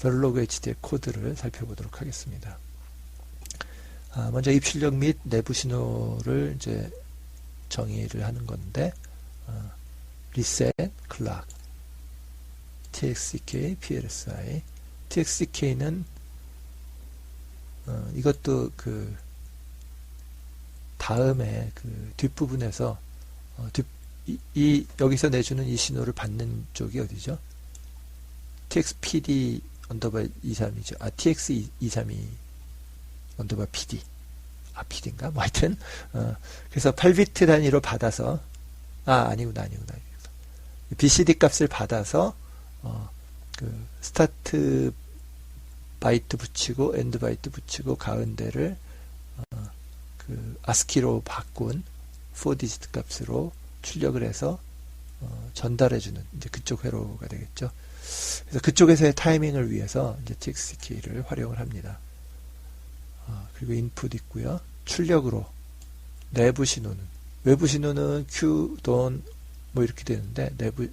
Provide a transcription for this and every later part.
베를로그 HD의 코드를 살펴보도록 하겠습니다. 아, 먼저 입출력 및 내부 신호를 이제 정의를 하는 건데 어, 리셋, 클락, TXCK, PLSI. TXCK는 어, 이것도 그 다음에 그 뒷부분에서 어, 뒷, 이, 이, 여기서 내주는 이 신호를 받는 쪽이 어디죠? TXPD 언더바 23이죠. 아, TX232 언더바 PD. 아, PD인가? 뭐 하여튼, 어, 그래서 8비트 단위로 받아서, 아, 아니구나, 아니구나. BCD 값을 받아서, 어, 그, 스타트 바이트 붙이고, 엔드 바이트 붙이고, 가운데를, 어, 그, 아스키로 바꾼 4디지트 값으로 출력을 해서, 어, 전달해주는, 이제 그쪽 회로가 되겠죠. 그래서 그쪽에서의 타이밍을 위해서 이제 TXK를 활용을 합니다. 어, 그리고 인풋 있고요. 출력으로 내부 신호는 외부 신호는 Q, DON 뭐 이렇게 되는데 내부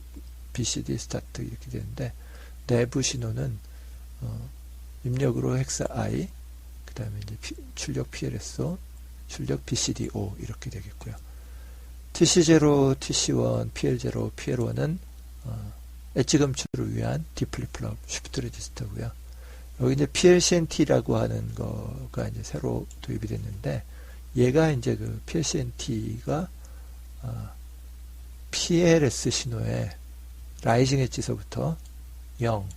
BCD 스타트 이렇게 되는데 내부 신호는 어, 입력으로 헥사 I 그 다음에 이제 피, 출력 PLSO 출력 BCDO 이렇게 되겠고요. TC0, TC1, PL0, PL1은 어, 엣지 검출을 위한 디플립플럽 쉬프트 레지스터고요. 여기 이제 PLCNT라고 하는 거가 이제 새로 도입이 됐는데 얘가 이제 그 PLCNT가 어, PLS 신호의 라이징 엣지서부터 0,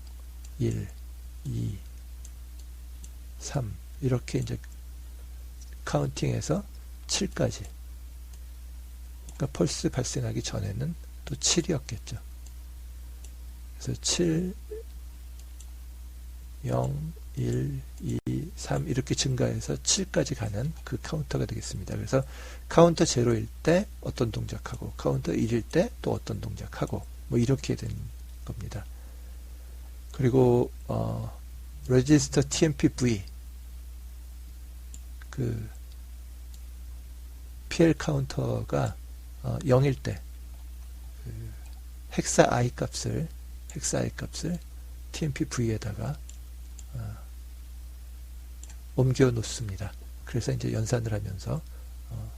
1, 2, 3 이렇게 이제 카운팅해서 7까지 그러니까 펄스 발생하기 전에는 또 7이었겠죠. 그래서 7, 0, 1, 2, 3 이렇게 증가해서 7까지 가는 그 카운터가 되겠습니다. 그래서 카운터 0일 때 어떤 동작하고 카운터 1일 때 또 어떤 동작하고 뭐 이렇게 된 겁니다. 그리고 어, 레지스터 TMP-V 그 PL 카운터가 어, 0일 때 그 헥사 I 값을 헥사 I 값을 TMP-V에다가 어, 옮겨 놓습니다. 그래서 이제 연산을 하면서 어,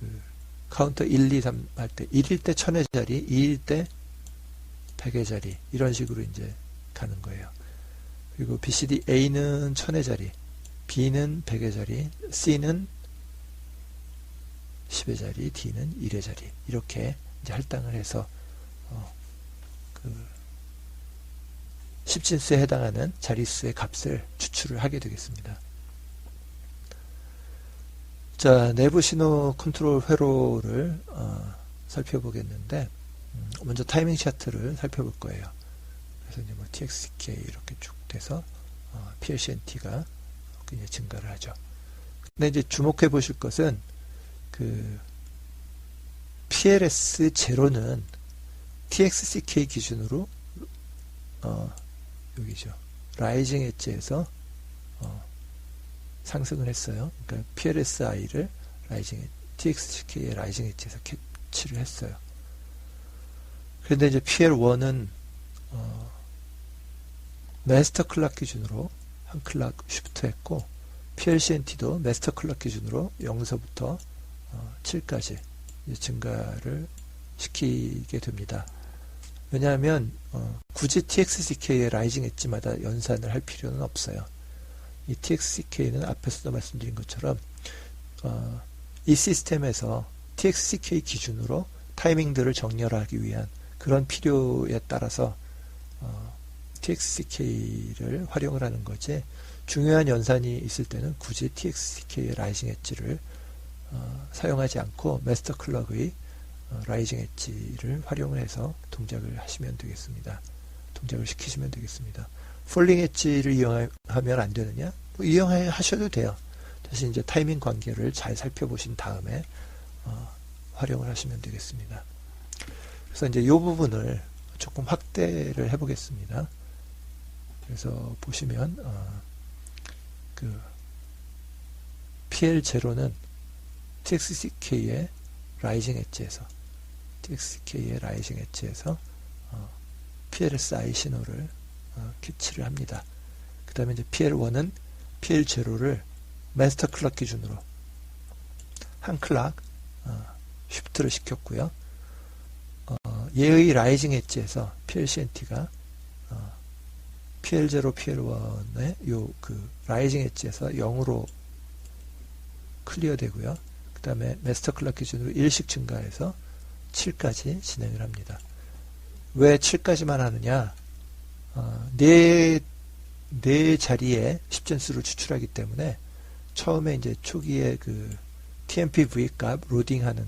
그 카운터 1, 2, 3 할 때 1일 때 1000의 자리, 2일 때 100의 자리 이런 식으로 이제 가는 거예요. 그리고 BCD A는 1000의 자리, B는 100의 자리, C는 10의 자리, D는 1의 자리 이렇게 이제 할당을 해서 어, 그 10진수에 해당하는 자릿수의 값을 추출을 하게 되겠습니다. 자, 내부 신호 컨트롤 회로를 어, 살펴보겠는데 음, 먼저 타이밍 차트를 살펴볼 거예요. 그래서 이제 뭐 TXK 이렇게 쭉 돼서 어, PLCNT가 굉장히 증가를 하죠. 근데 이제 주목해 보실 것은 그 PLS 제로는 TXCK 기준으로 어, 여기죠. 라이징 엣지에서 어, 상승을 했어요. 그러니까 PLSI를 라이징 TXCK의 라이징 엣지에서 캐치를 했어요. 그런데 이제 PL1은 어, 마스터 클락 기준으로 한 클락 쉬프트 했고 PLCNT도 마스터 클락 기준으로 0서부터 어, 7까지 증가를 시키게 됩니다. 왜냐하면 어, 굳이 TXCK의 라이징 엣지마다 연산을 할 필요는 없어요. 이 TXCK는 앞에서도 말씀드린 것처럼 어, 이 시스템에서 TXCK 기준으로 타이밍들을 정렬하기 위한 그런 필요에 따라서 어, TXCK를 활용을 하는 거지 중요한 연산이 있을 때는 굳이 TXCK의 라이징 엣지를 어, 사용하지 않고 마스터 클럭의 어, 라이징 엣지를 활용을 해서 동작을 하시면 되겠습니다. 동작을 시키시면 되겠습니다. 폴링 엣지를 이용하면 안 되느냐? 뭐 이용하셔도 돼요. 대신 이제 타이밍 관계를 잘 살펴보신 다음에 어, 활용을 하시면 되겠습니다. 그래서 이제 이 부분을 조금 확대를 해보겠습니다. 그래서 보시면 어, 그 PL0는 TXCK의 라이징 엣지에서 TXK의 라이징 엣지에서 어, PLSI 신호를 어, 캐치를 합니다. 그 다음에 이제 PL1은 PL0를 마스터 클락 기준으로 한 클락 어, 쉬프트를 시켰고요. 어, 얘의 라이징 엣지에서 PLCNT가 어, PL0, PL1의 요 그 라이징 엣지에서 0으로 클리어 되고요. 그 다음에 마스터 클락 기준으로 1씩 증가해서 7까지 진행을 합니다. 왜 7까지만 하느냐? 어, 네, 네 자리에 10전수를 추출하기 때문에 처음에 이제 초기에 그 TMPV 값 로딩하는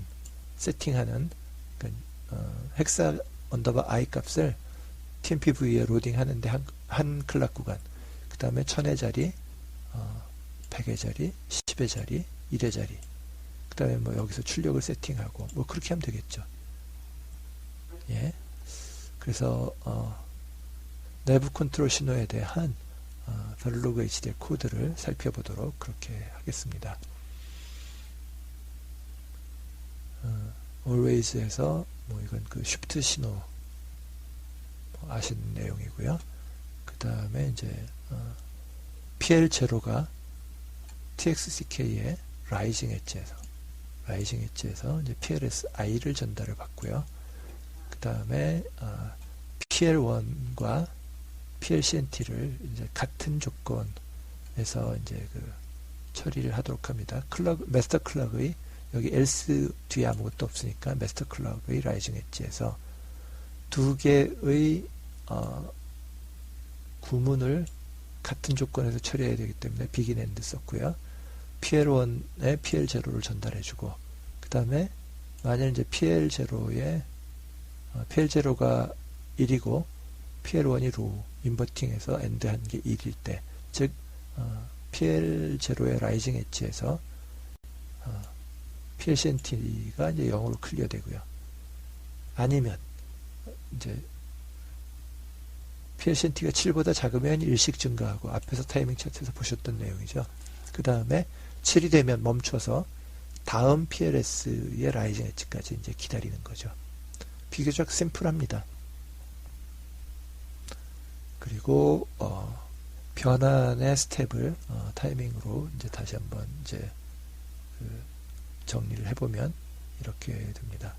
세팅하는 그러니까 어, 헥사 언더바 i 값을 TMPV에 로딩하는데 한, 한 클락 구간 그 다음에 1000의 자리 어, 100의 자리 10의 자리 1의 자리 그 다음에 뭐 여기서 출력을 세팅하고 뭐 그렇게 하면 되겠죠 예 그래서 어, 내부 컨트롤 신호에 대한 어, 벨로그 HDL 코드를 살펴보도록 그렇게 하겠습니다. 어, always에서 뭐 이건 그 쉬프트 신호 뭐 아시는 내용이고요. 그 다음에 이제 어, PL0가 TXCK의 라이징 엣지에서 라이징 엣지에서 이제 PLSI를 전달을 받고요. 그 다음에 어, PL1과 PLCNT를 이제 같은 조건에서 이제 그 처리를 하도록 합니다. 클럭, 마스터 클럭의 여기 else 뒤에 아무것도 없으니까 마스터 클럭의 라이징 엣지에서 두 개의 어, 구문을 같은 조건에서 처리해야 되기 때문에 비긴 엔드 썼고요. PL1에 PL0를 전달해주고 그 다음에 만약 이제 PL0에 어, PL0가 1이고 PL1이 로 인버팅해서 엔드 한 게 1일 때, 즉 어, PL0의 라이징 엣지에서 어, PLCNT가 이제 0으로 클리어 되고요. 아니면 이제 PLCNT가 7보다 작으면 일식 증가하고 앞에서 타이밍 차트에서 보셨던 내용이죠. 그 다음에 7이 되면 멈춰서 다음 PLS의 라이징 엣지까지 이제 기다리는 거죠. 비교적 심플합니다. 그리고 어, 변환의 스텝을 어, 타이밍으로 이제 다시 한번 이제 그 정리를 해보면 이렇게 됩니다.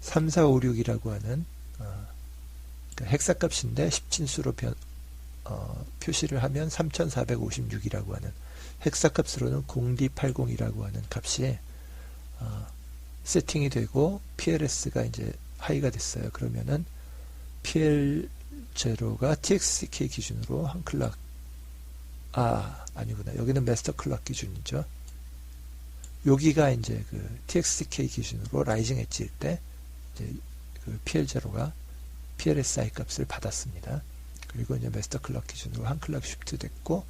3, 4, 5, 6이라고 하는 어, 그러니까 헥사 값인데 10진수로 변, 어, 표시를 하면 3456이라고 하는 헥사값으로는 0D80이라고 하는 값이 어, 세팅이 되고 PLS가 이제 하이가 됐어요. 그러면은 PL 제로가 TXK 기준으로 한 클락 아 아니구나 여기는 마스터 클락 기준이죠 여기가 이제 그 TXK 기준으로 라이징 엣지일 때 이제 그 PL0가 PLSI 값을 받았습니다. 그리고 이제 마스터 클락 기준으로 한 클락 쉬프트 됐고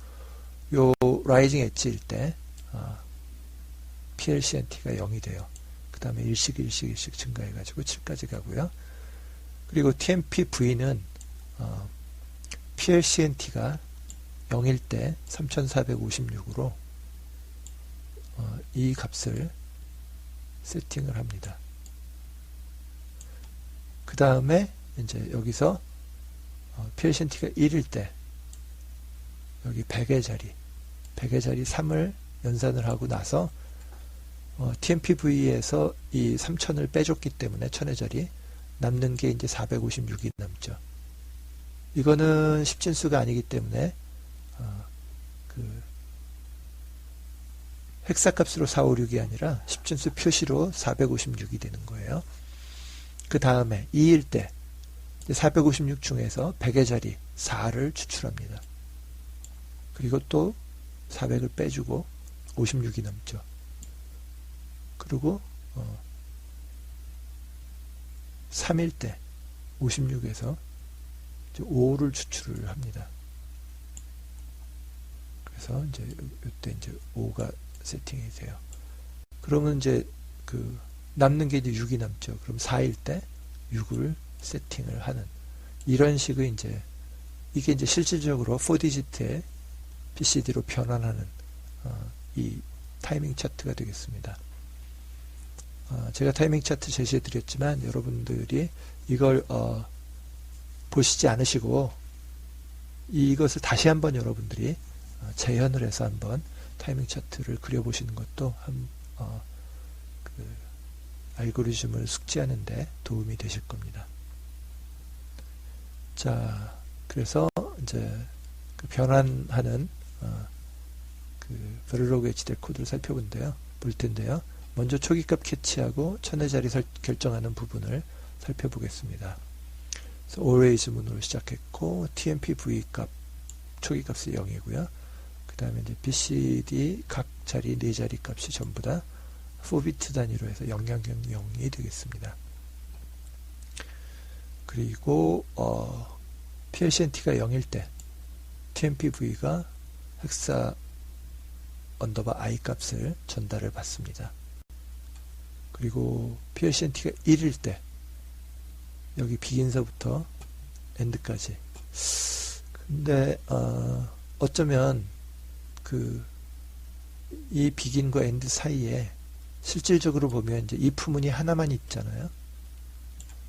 요 라이징 엣지일 때 어, PLCNT가 0이 돼요. 그 다음에 일식 일식 일식 증가해가지고 7까지 가고요. 그리고 TMPV는 어, PLCNT가 0일 때 3456으로 어, 이 값을 세팅을 합니다. 그 다음에 이제 여기서 어, PLCNT가 1일 때 여기 100의 자리 100의 자리 3을 연산을 하고 나서 어, TMPV에서 이 3000을 빼줬기 때문에 1000의 자리 남는 게 이제 456이 남죠. 이거는 십진수가 아니기 때문에 어, 그 헥사값으로 456이 아니라 십진수 표시로 456이 되는 거예요. 그 다음에 2일 때 456 중에서 100의 자리 4를 추출합니다. 그리고 또 400을 빼주고 56이 남죠. 그리고 어, 3일 때 56에서 5를 추출을 합니다. 그래서 이제 이때 이제 5가 세팅이 돼요. 그러면 이제 그 남는 게 이제 6이 남죠. 그럼 4일 때 6을 세팅을 하는 이런 식의 이제 이게 이제 실질적으로 4디지트의 PCD로 변환하는 어, 이 타이밍 차트가 되겠습니다. 어, 제가 타이밍 차트 제시해 드렸지만 여러분들이 이걸 어, 보시지 않으시고 이것을 다시 한번 여러분들이 어, 재현을 해서 한번 타이밍 차트를 그려보시는 것도 한, 어, 그 알고리즘을 숙지하는데 도움이 되실 겁니다. 자, 그래서 이제 그 변환하는 어, 그 베를로그 HDL 코드를 살펴본데요. 볼 텐데요. 먼저 초기값 캐치하고 천의 자리 설, 결정하는 부분을 살펴보겠습니다. always 문으로 시작했고 TMP V 값 초기값이 0이고요. 그 다음에 이제 BCD 각 자리 네 자리 값이 전부 다 4비트 단위로 해서 0000이 되겠습니다. 그리고 어, PLCNT가 0일 때 TMPV가 헥사 언더바 i 값을 전달을 받습니다. 그리고 PLCNT가 1일 때 여기 비긴서부터 엔드까지 근데 어, 어쩌면 그 이 비긴과 엔드 사이에 실질적으로 보면 이제 if문이 하나만 있잖아요.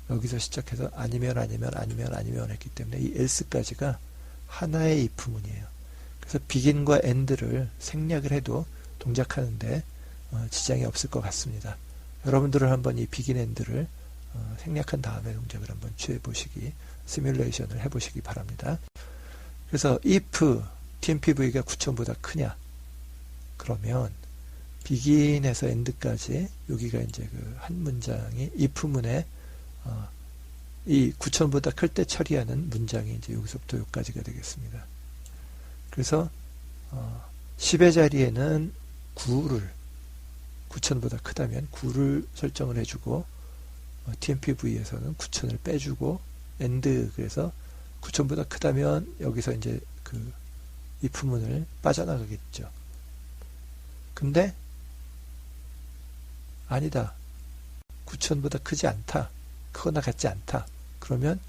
여기서 시작해서 아니면 아니면 아니면 아니면 했기 때문에 이 else까지가 하나의 if문이에요. 그래서 비긴과 end를 생략을 해도 동작하는데 어, 지장이 없을 것 같습니다. 여러분들은 한번 이 비긴 엔드를 어, 생략한 다음에 동작을 한번 취해 보시기 시뮬레이션을 해 보시기 바랍니다. 그래서 if TMPV가 9천보다 크냐 그러면 비긴에서 엔드까지 여기가 이제 그 한 문장이 if문에 어, 이 9천보다 클 때 처리하는 문장이 이제 여기서부터 여기까지가 되겠습니다. 그래서 어, 10의 자리에는 9를 9천보다 크다면 9를 설정을 해주고 어, TMPV에서는 9천을 빼주고 엔드 그래서 9천보다 크다면 여기서 이제 그 if문을 빠져나가겠죠. 근데 아니다. 9천보다 크지 않다. 크거나 같지 않다. 그러면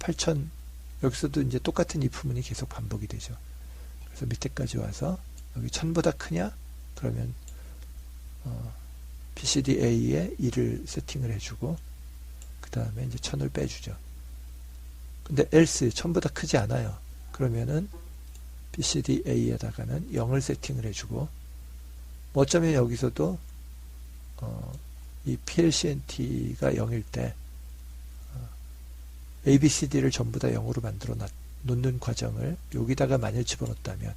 8천 여기서도 이제 똑같은 if문이 계속 반복이 되죠. 그래서 밑에까지 와서 여기 1000보다 크냐? 그러면 어, BCDA에 2를 세팅을 해주고 그 다음에 이제 1000을 빼주죠. 근데 else 1000보다 크지 않아요. 그러면은 BCDA에다가는 0을 세팅을 해주고 뭐 어쩌면 여기서도 어, 이 PLCNT가 0일 때 어, ABCD를 전부 다 0으로 만들어 놨, 놓는 과정을 여기다가 만일 집어넣었다면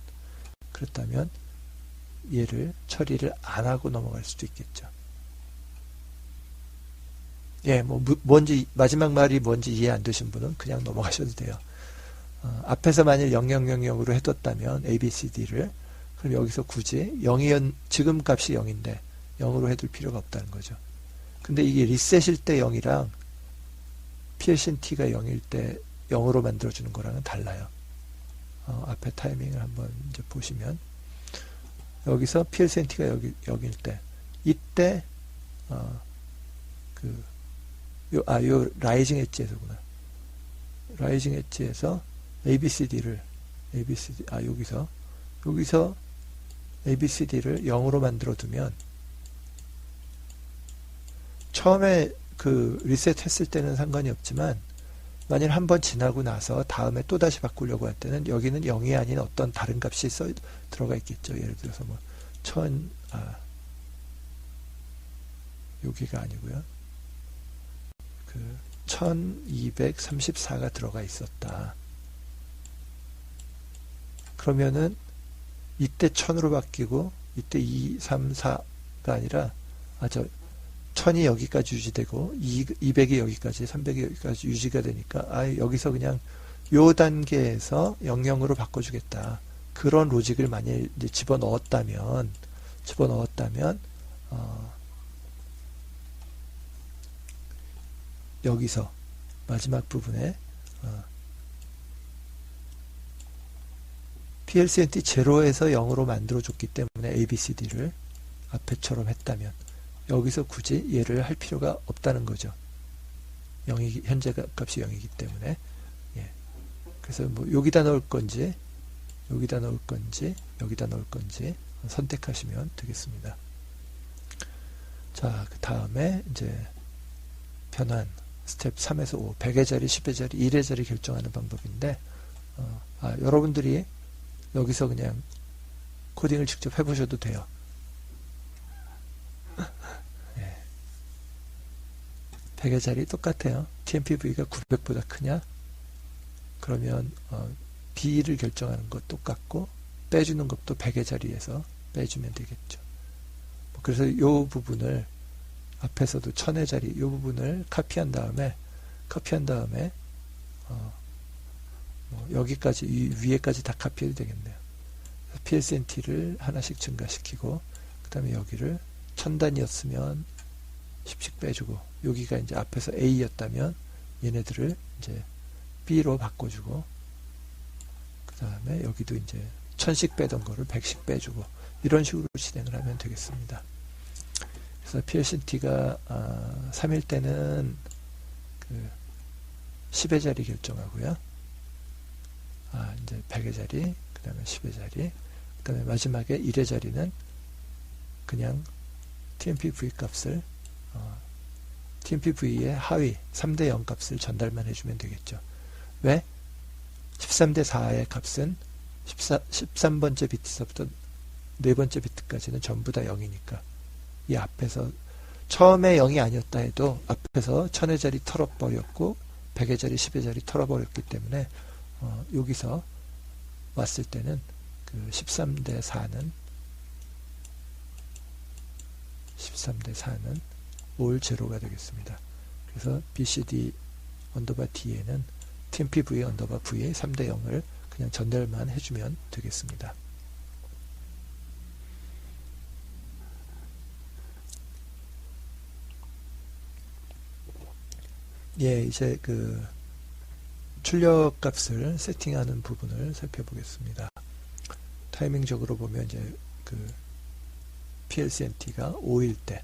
그렇다면 얘를 처리를 안 하고 넘어갈 수도 있겠죠. 예, 뭐 뭔지 마지막 말이 뭔지 이해 안 되신 분은 그냥 넘어가셔도 돼요. 어, 앞에서 만일 0000으로 해뒀다면 ABCD를 그럼 여기서 굳이 0이 지금 값이 0인데 0으로 해둘 필요가 없다는 거죠. 근데 이게 리셋일 때 0이랑 PLCNT가 0일 때 0으로 만들어주는 거랑은 달라요. 어, 앞에 타이밍을 한번 이제 보시면 여기서 PLCNT가 여기, 여기일 때 이때 어, 그 요, 아, 요 라이징 엣지에서구나. 라이징 엣지에서 ABCD를 ABCD 아 여기서 여기서 ABCD를 0으로 만들어 두면 처음에 그 리셋 했을 때는 상관이 없지만 만일 한 번 지나고 나서 다음에 또 다시 바꾸려고 할 때는 여기는 0이 아닌 어떤 다른 값이 써 들어가 있겠죠. 예를 들어서 뭐 천, 아, 여기가 아니고요. 그 1234가 들어가 있었다. 그러면은 이때 1000으로 바뀌고 이때 2, 3, 4가 아니라 아 저 1000이 여기까지 유지되고 200이 여기까지 300이 여기까지 유지가 되니까 아 여기서 그냥 요 단계에서 00으로 바꿔주겠다. 그런 로직을 만일 집어 넣었다면 집어 넣었다면 어, 여기서 마지막 부분에 어, PLCNT 0에서 0으로 만들어줬기 때문에 ABCD를 앞에처럼 했다면 여기서 굳이 얘를 할 필요가 없다는 거죠. 0이, 현재 값이 0이기 때문에. 예. 그래서 뭐 여기다 넣을 건지, 여기다 넣을 건지, 여기다 넣을 건지 선택하시면 되겠습니다. 자, 그 다음에 이제 변환 스텝 3에서 5, 100의 자리, 10의 자리, 1의 자리 결정하는 방법인데, 어, 아, 여러분들이 여기서 그냥 코딩을 직접 해보셔도 돼요. 100의 자리 똑같아요. TMPV가 900보다 크냐? 그러면 어, B를 결정하는 것 똑같고 빼주는 것도 100의 자리에서 빼주면 되겠죠. 뭐 그래서 이 부분을 앞에서도 천의 자리 이 부분을 카피한 다음에 카피한 다음에 어, 뭐 여기까지 이 위에까지 다 카피해도 되겠네요. PSNT를 하나씩 증가시키고 그 다음에 여기를 천 단위였으면 10씩 빼주고 여기가 이제 앞에서 A였다면 얘네들을 이제 B로 바꿔주고 그 다음에 여기도 이제 천씩 빼던 거를 100씩 빼주고 이런 식으로 진행을 하면 되겠습니다. 그래서 PLCT가 아, 3일 때는 그 10의 자리 결정하고요. 아, 이제 100의 자리, 그 다음에 10의 자리, 그 다음에 마지막에 1의 자리는 그냥 TMPV 값을 어, TMPV의 하위 3대 0 값을 전달만 해주면 되겠죠. 왜? 13대 4의 값은 14, 13번째 비트서부터 네 번째 비트까지는 전부 다 0이니까 이 앞에서 처음에 0이 아니었다 해도 앞에서 1000의 자리 털어버렸고 100의 자리 10의 자리 털어버렸기 때문에 어, 여기서 왔을 때는 그 13대 4는 13대 4는 올 제로가 되겠습니다. 그래서 BCD 언더바 D에는 TMPV 언더바 V 3대 0을 그냥 전달만 해주면 되겠습니다. 예, 이제 그 출력 값을 세팅하는 부분을 살펴보겠습니다. 타이밍적으로 보면 이제 그 PLCNT가 5일 때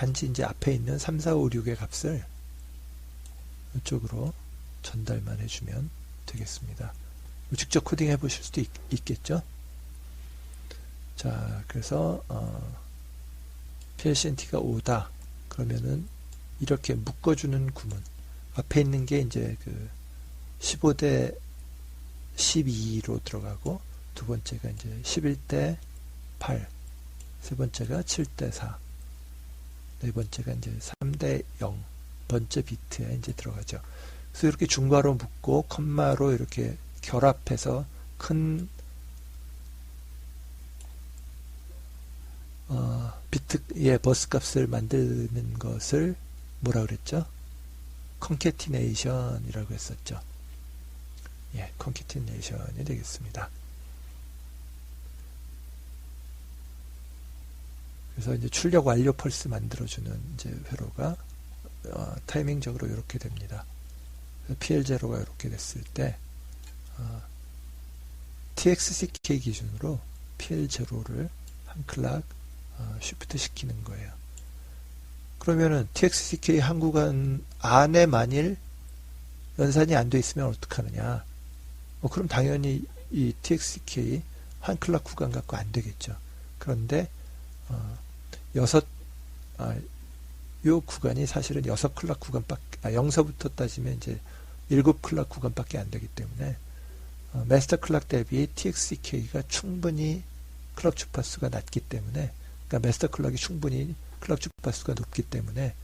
단지 이제 앞에 있는 3, 4, 5, 6의 값을 이쪽으로 전달만 해주면 되겠습니다. 직접 코딩 해 보실 수도 있, 겠죠 자, 그래서 어, PLCNT가 5다. 그러면은 이렇게 묶어주는 구문 앞에 있는 게 이제 그 15대 12로 들어가고 두 번째가 이제 11대 8, 세 번째가 7대 4, 네 번째가 이제 3대 0 번째 비트에 이제 들어가죠. 그래서 이렇게 중괄호 묶고 컴마로 이렇게 결합해서 큰 어, 비트의 버스 값을 만드는 것을 뭐라 그랬죠? 컨캐티네이션이라고 했었죠. 예, 컨캐티네이션이 되겠습니다. 그래서 이제 출력 완료 펄스 만들어주는 이제 회로가 어, 타이밍적으로 이렇게 됩니다. PL0가 이렇게 됐을 때 어, TXCK 기준으로 PL0를 한 클락 어, 쉬프트 시키는 거예요. 그러면은 TXCK 한 구간 안에 만일 연산이 안 돼 있으면 어떡하느냐. 뭐 그럼 당연히 이 TXCK 한 클락 구간 갖고 안 되겠죠. 그런데 어, 여섯 아, 요 구간이 사실은 여섯 클락 구간밖에 아, 0서부터 따지면 이제 일곱 클락 구간밖에 안 되기 때문에 어, 마스터 클락 대비 TXCK가 충분히 클락 주파수가 낮기 때문에 그러니까 마스터 클락이 충분히 클락 주파수가 높기 때문에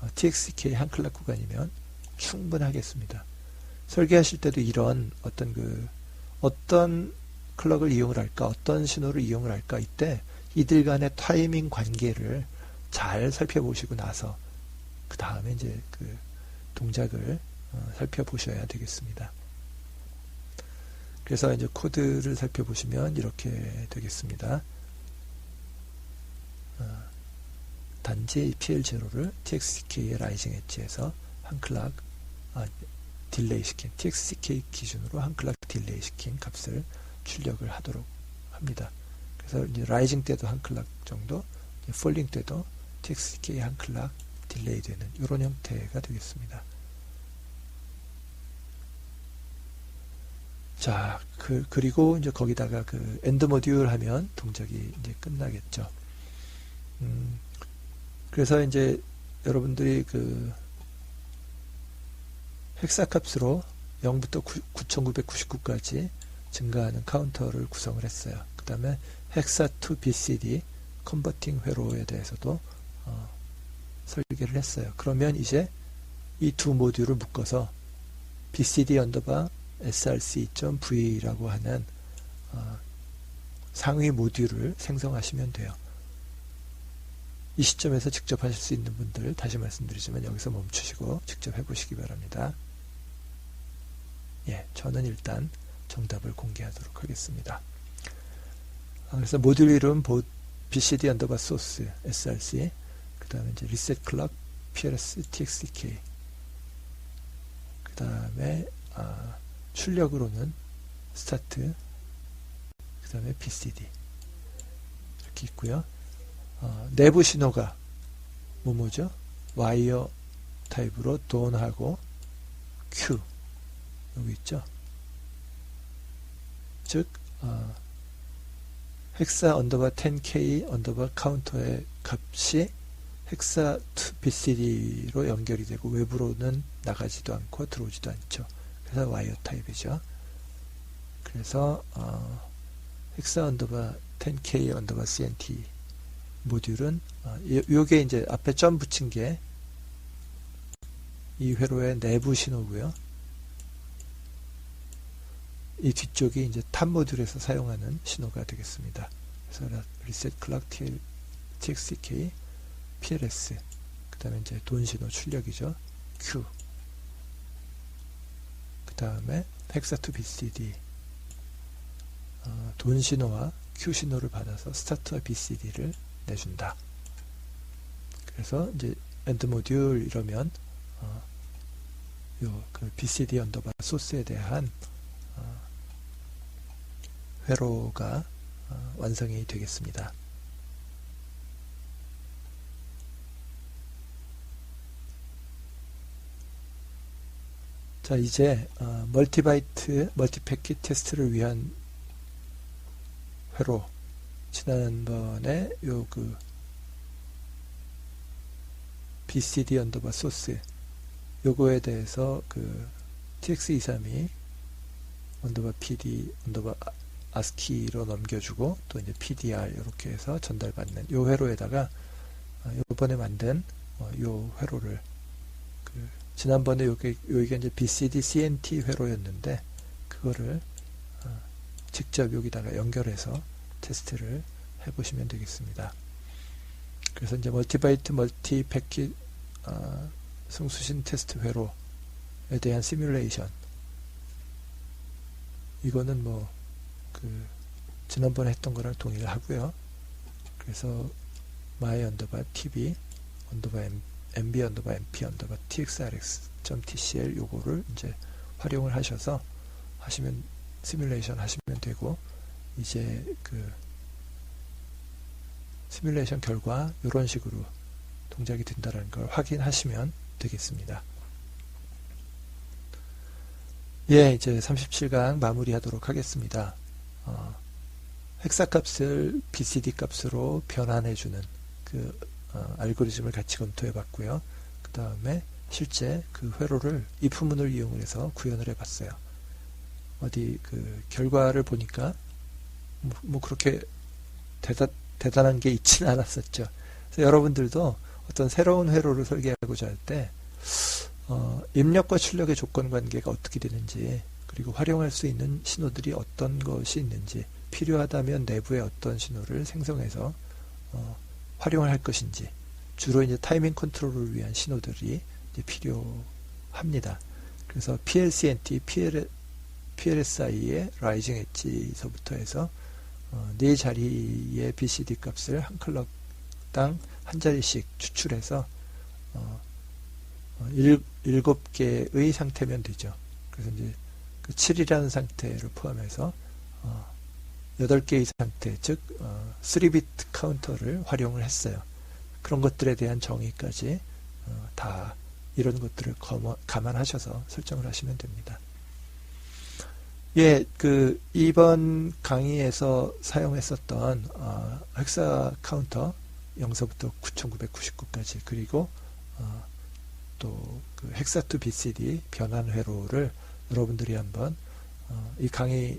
어, TXK 한 클락 구간이면 충분하겠습니다. 설계하실 때도 이런 어떤 그 어떤 클럭을 이용을 할까 어떤 신호를 이용을 할까 이때 이들 간의 타이밍 관계를 잘 살펴보시고 나서 그 다음에 이제 그 동작을 어, 살펴보셔야 되겠습니다. 그래서 이제 코드를 살펴보시면 이렇게 되겠습니다. 어, 단지 PL0를 TXCK의 라이징 엣지에서 한 클락 아, 딜레이 시킨 TXCK 기준으로 한 클락 딜레이 시킨 값을 출력을 하도록 합니다. 그래서 이제 라이징 때도 한 클락 정도, 폴링 때도 TXCK 한 클락 딜레이 되는 이런 형태가 되겠습니다. 자, 그, 그리고 이제 거기다가 그 엔드 모듈 하면 동작이 이제 끝나겠죠. 음, 그래서 이제 여러분들이 그 헥사 값으로 0부터 9999까지 증가하는 카운터를 구성을 했어요. 그 다음에 헥사 to BCD 컨버팅 회로에 대해서도 어, 설계를 했어요. 그러면 이제 이 두 모듈을 묶어서 BCD 언더바 src.v라고 하는 어, 상위 모듈을 생성하시면 돼요. 이 시점에서 직접 하실 수 있는 분들 다시 말씀드리지만 여기서 멈추시고 직접 해보시기 바랍니다. 예, 저는 일단 정답을 공개하도록 하겠습니다. 아, 그래서 모듈 이름 BCD 언더바 소스 src 그 다음에 이제 리셋 클럭 PLS TXK 그 다음에 아, 출력으로는 스타트 그 다음에 BCD 이렇게 있고요. 어, 내부 신호가 뭐뭐죠? 와이어 타입으로 돈하고 Q 여기 있죠. 즉 어, 헥사 언더바 10K 언더바 카운터의 값이 헥사 BCD로 연결이 되고 외부로는 나가지도 않고 들어오지도 않죠. 그래서 와이어 타입이죠. 그래서 어, 헥사 언더바 10K 언더바 CNT 모듈은 어, 요게 이제 앞에 점 붙인 게 이 회로의 내부 신호고요. 이 뒤쪽이 이제 탑 모듈에서 사용하는 신호가 되겠습니다. 그래서 리셋 클락 TXK PLS 그 다음에 이제 돈 신호 출력이죠. Q 그 다음에 헥사2 BCD 어, 돈 신호와 Q 신호를 받아서 스타트와 BCD를 내준다. 그래서 이제 엔드 모듈 이러면 어, 요그 BCD 언더바 소스에 대한 어, 회로가 어, 완성이 되겠습니다. 자 이제 어, 멀티바이트 멀티패킷 테스트를 위한 회로 지난번에 요 그 BCD 언더바 소스 요거에 대해서 그 TX232 언더바 PD 언더바 아스키로 넘겨주고 또 이제 PDR 이렇게 해서 전달받는 요 회로에다가 어, 요번에 만든 어, 요 회로를 그 지난번에 요게 여기가 이제 BCD CNT 회로였는데 그거를 어, 직접 여기다가 연결해서 테스트를 해보시면 되겠습니다. 그래서 이제 멀티바이트 멀티 패킷 어, 승수신 테스트 회로에 대한 시뮬레이션 이거는 뭐 그 지난번에 했던 거랑 동의를 하고요. 그래서 my 언더바 tb 언더바 mb 언더바 mp 언더바 txrx.tcl 요거를 이제 활용을 하셔서 하시면 시뮬레이션 하시면 되고 이제 그 시뮬레이션 결과 이런 식으로 동작이 된다는 걸 확인하시면 되겠습니다. 예, 이제 37강 마무리하도록 하겠습니다. 어, 헥사 값을 BCD 값으로 변환해주는 그 어, 알고리즘을 같이 검토해 봤고요. 그 다음에 실제 그 회로를 if문을 이용해서 구현을 해 봤어요. 어디 그 결과를 보니까 뭐, 뭐 그렇게 대단, 대단한 게 있지는 않았었죠. 그래서 여러분들도 어떤 새로운 회로를 설계하고자 할 때, 어, 입력과 출력의 조건 관계가 어떻게 되는지, 그리고 활용할 수 있는 신호들이 어떤 것이 있는지, 필요하다면 내부에 어떤 신호를 생성해서 어, 활용을 할 것인지, 주로 이제 타이밍 컨트롤을 위한 신호들이 필요합니다. 그래서 PLCNT, PL, PLSI의 라이징 엣지서부터 해서 어, 네 자리의 BCD 값을 한 클럭당 한 자리씩 추출해서 어, 어, 일, 일곱 개의 상태면 되죠. 그래서 이제 그 7이라는 상태를 포함해서 어, 8개의 상태, 즉 어, 3비트 카운터를 활용을 했어요. 그런 것들에 대한 정의까지 어, 다 이런 것들을 감안하셔서 설정을 하시면 됩니다. 예, 그 이번 강의에서 사용했었던 어, 헥사 카운터 0서부터 9999까지 그리고 어, 또그 헥사2 BCD 변환 회로를 여러분들이 한번 어, 이 강의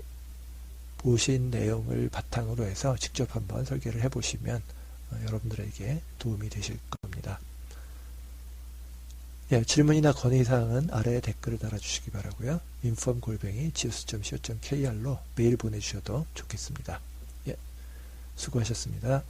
보신 내용을 바탕으로 해서 직접 한번 설계를 해보시면 어, 여러분들에게 도움이 되실 겁니다. 예, 질문이나 건의사항은 아래에 댓글을 달아주시기 바라고요. inform 골뱅이 지우스.co.kr로 메일 보내주셔도 좋겠습니다. 예, 수고하셨습니다.